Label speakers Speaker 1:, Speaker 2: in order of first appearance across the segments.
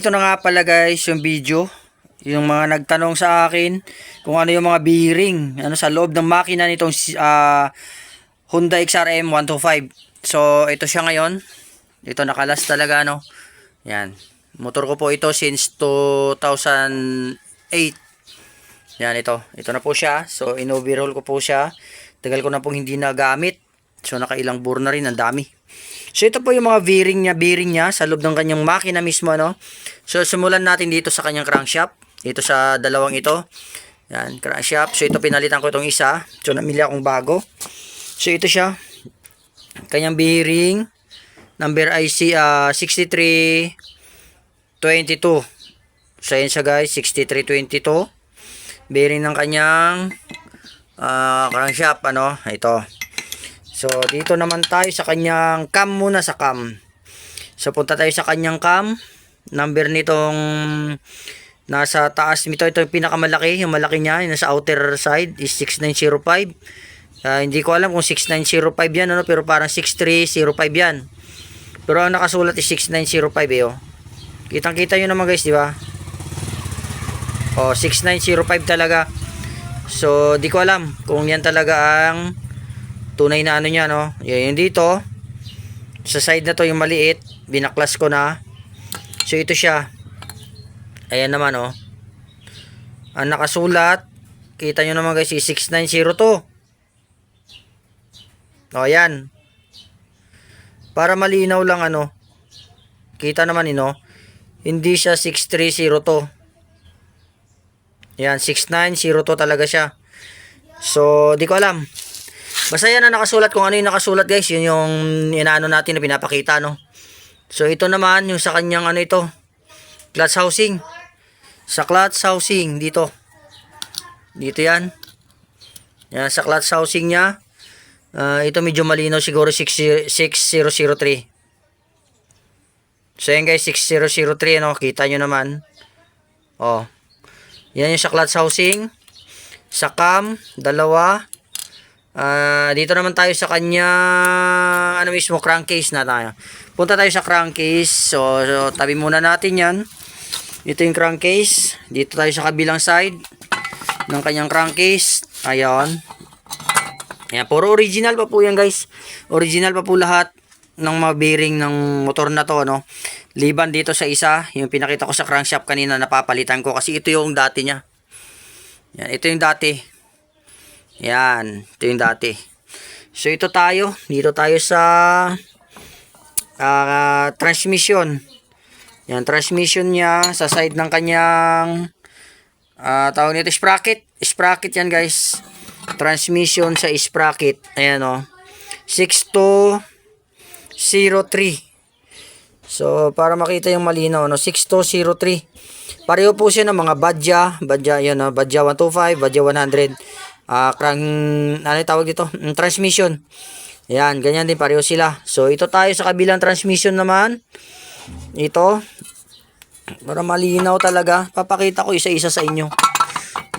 Speaker 1: Ito na nga pala guys yung video. Yung mga nagtanong sa akin kung ano yung mga bearing ano sa loob ng makina nitong ah, Honda XRM 125. So ito siya ngayon. Ito nakalas talaga no. Yan. Motor ko po ito since 2008. Yan ito. Ito na po siya. So in-overhaul ko po siya. Tagal ko na pong hindi nagamit. So nakailang bore na rin. Ang dami. So ito po yung mga bearing niya, bearing niya sa loob ng kanyang makina mismo no. So simulan natin dito sa kanyang crankshaft. Dito sa dalawang ito. Yan, crankshaft. So ito pinalitan ko itong isa. So namili akong bago. So ito siya. Kanyang bearing number IC ah 6322. So yan siya guys, 6322. Bearing ng kanyang ah crankshaft ano, ito. So, dito naman tayo sa kanyang cam muna sa cam. So, punta tayo sa kanyang cam. Number nitong nasa taas nito. Ito yung pinakamalaki. Yung malaki niya, yung nasa outer side is 6905. Ah, hindi ko alam kung 6905 yan, ano, pero parang 6305 yan. Pero ang nakasulat is 6905 eh, oh. Kitang-kita nyo naman guys, di ba? Oh, 6905 talaga. So, di ko alam kung yan talaga ang tunay na ano niya no? Yan yung dito. Sa side na to yung maliit binaklas ko na. So ito siya. Ayan naman oh. Ang nakasulat kita nyo naman guys is 6902 oh yan para malinaw lang ano kita naman ino hindi siya 6302 yan 6902 talaga siya. So di ko alam Basta yan ang nakasulat. Kung ano yung nakasulat guys, yun yung inaano natin na pinapakita no. So ito naman yung sa kanyang ano ito. Clutch housing. Sa clutch housing dito. Dito yan. Yan sa clutch housing niya. Ah, ito medyo malinaw siguro 60- 6003. So yan guys 6003 no. Kita nyo naman. Oh. Yan yung sa clutch housing. Sa cam, dalawa. Ah, dito naman tayo sa kanya ano mismo crankcase na tayo. Punta tayo sa crankcase. So, so tabi muna natin 'yan. Ito yung crankcase. Dito tayo sa kabilang side ng kanyang crankcase. Ayun. Ayan, puro original pa po yan guys. Original pa po lahat ng mga bearing ng motor na to, no. Liban dito sa isa, yung pinakita ko sa crankshaft kanina napapalitan ko kasi ito yung dati niya. Yan, ito yung dati. Yan, ito yung dati. So ito tayo, dito tayo sa ah, transmission. Yan, transmission niya sa side ng kanyang ah tawag nito sprocket. Sprocket yan guys. Transmission sa sprocket. Ayan o. Oh. 6203. So, para makita yung malinaw, no? 6203. Pareho po siya ng mga badya. Badya, yun, no? Badya 125, badya 100 ah crank ano tawag dito? Mm, transmission. Yan ganyan din pareho sila. So ito tayo sa kabilang transmission naman. Ito. Para malinaw talaga. Papakita ko isa-isa sa inyo.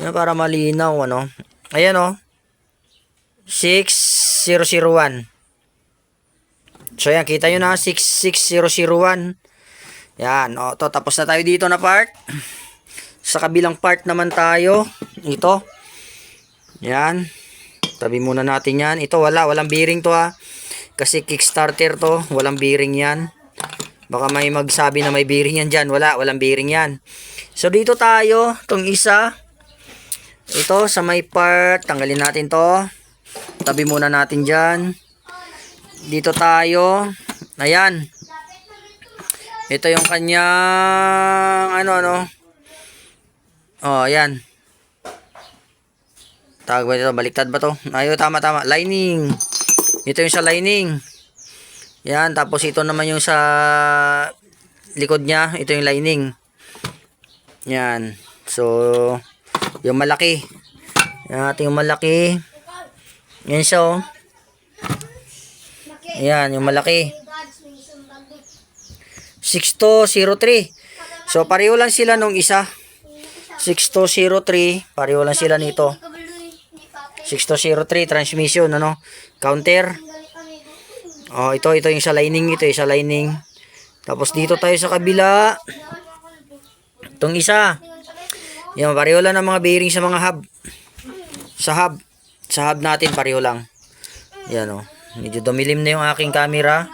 Speaker 1: Yan, para malinaw ano. Ayan o 6001 so yan kita nyo na 66001 yan o to tapos na tayo dito na part. Sa kabilang part naman tayo. Ito yan. Tabi muna natin yan. Ito wala. Walang bearing to ha. Kasi kickstarter to. Walang bearing yan. Baka may magsabi na may bearing yan dyan. Wala. Walang bearing yan. So dito tayo. Itong isa. Ito sa may part. Tanggalin natin to. Tabi muna natin dyan. Dito tayo. Ayan. Ito yung kanyang ano ano. Oh, ayan. Tawag ba ito? Baliktad ba to? Ayo, tama, tama. Lining. Ito yung sa lining. Yan. Tapos ito naman yung sa likod niya. Ito yung lining. Yan. So, yung malaki. Yan natin yung malaki. Yan siya, oh. Yan, yung malaki. 6203. So, pareho lang sila nung isa. 6203. Pareho lang sila nito. 6203 transmission ano counter oh ito ito yung sa lining ito yung sa lining tapos dito tayo sa kabila Itong isa. Yan, pareho lang ng mga bearing sa mga hub. Sa hub. Sa hub natin, pareho lang. Yan o. Medyo dumilim na yung aking camera.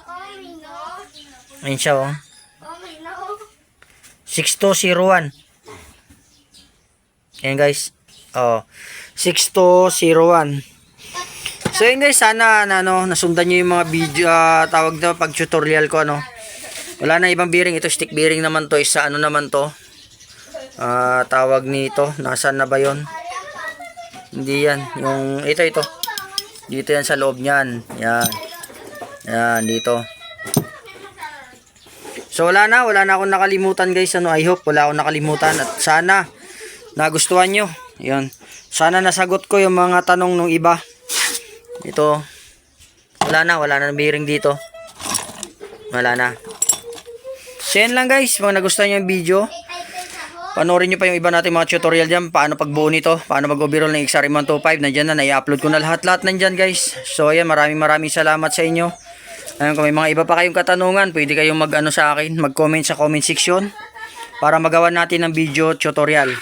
Speaker 1: Ayun siya oh. o. 6201. Ayan guys. Oh. 6201. So yun guys, sana na, ano, nasundan nyo yung mga video, ah, tawag na pag tutorial ko ano. Wala na ibang bearing, ito stick bearing naman to, isa ano naman to. Ah, tawag nito, nasaan na ba yon? Hindi yan, yung ito ito. Dito yan sa loob niyan. Yan. Yan dito. So wala na, wala na akong nakalimutan guys. Ano, I hope wala akong nakalimutan at sana nagustuhan nyo. Yun. Sana nasagot ko yung mga tanong ng iba. Ito. Wala na, wala na bearing dito. Wala na. So yan lang guys, mga nagustuhan nyo yung video. Panoorin nyo pa yung iba natin mga tutorial dyan. Paano pagbuo nito. Paano mag-overall ng XRM125. Nandyan na, nai-upload ko na lahat-lahat nandyan guys. So ayan, maraming maraming salamat sa inyo. Ayun, kung may mga iba pa kayong katanungan, pwede kayong mag-ano sa akin, mag-comment sa comment section para magawa natin ng video tutorial.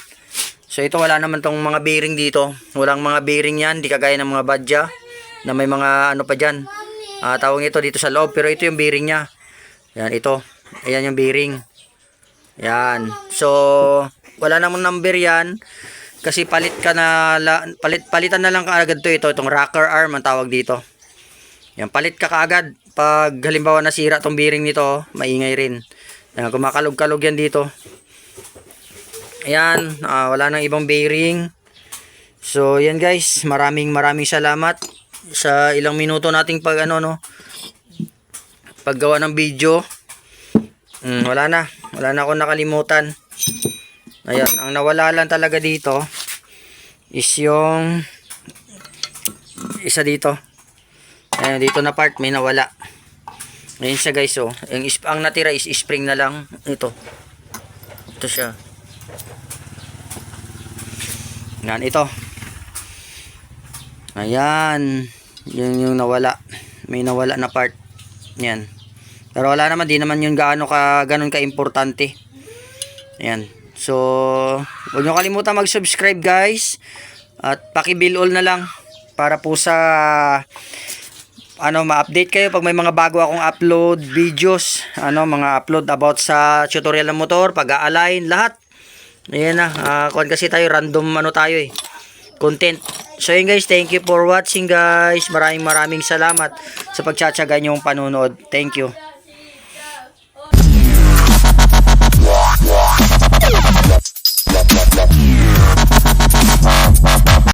Speaker 1: So ito wala naman tong mga bearing dito. Walang mga bearing yan, di kagaya ng mga badya na may mga ano pa dyan. Ah, tawag ito dito sa loob, pero ito yung bearing niya. Yan, ito. Ayan yung bearing. Yan. So, wala namang number yan. Kasi palit ka na, palit, palitan na lang kaagad to ito. Itong rocker arm ang tawag dito. Yan, palit ka kaagad. Pag halimbawa nasira tong bearing nito, maingay rin. Yan, kumakalog-kalog yan dito. Ayan, ah, wala nang ibang bearing. So, yan guys, maraming maraming salamat sa ilang minuto nating pag ano no paggawa ng video. Mm, wala na. Wala na akong nakalimutan. Ayan, ang nawala lang talaga dito is yung isa dito. Ayan, dito na part may nawala. Ayan siya guys oh. Yung ang natira is spring na lang. Ito. Ito siya. Yan, ito. Ayan. Yan yung nawala. May nawala na part. Yan. Pero wala naman, di naman yun gaano ka, ganun ka-importante. Ayan. So, huwag nyo kalimutan mag-subscribe guys. At paki-bill all na lang. Para po sa ano ma-update kayo pag may mga bago akong upload videos ano mga upload about sa tutorial ng motor pag-align lahat ayan na uh, kuwan kasi tayo random ano tayo eh. Content. So yun guys thank you for watching guys. Maraming maraming salamat sa pagtsatsaga niyong panonood. Thank you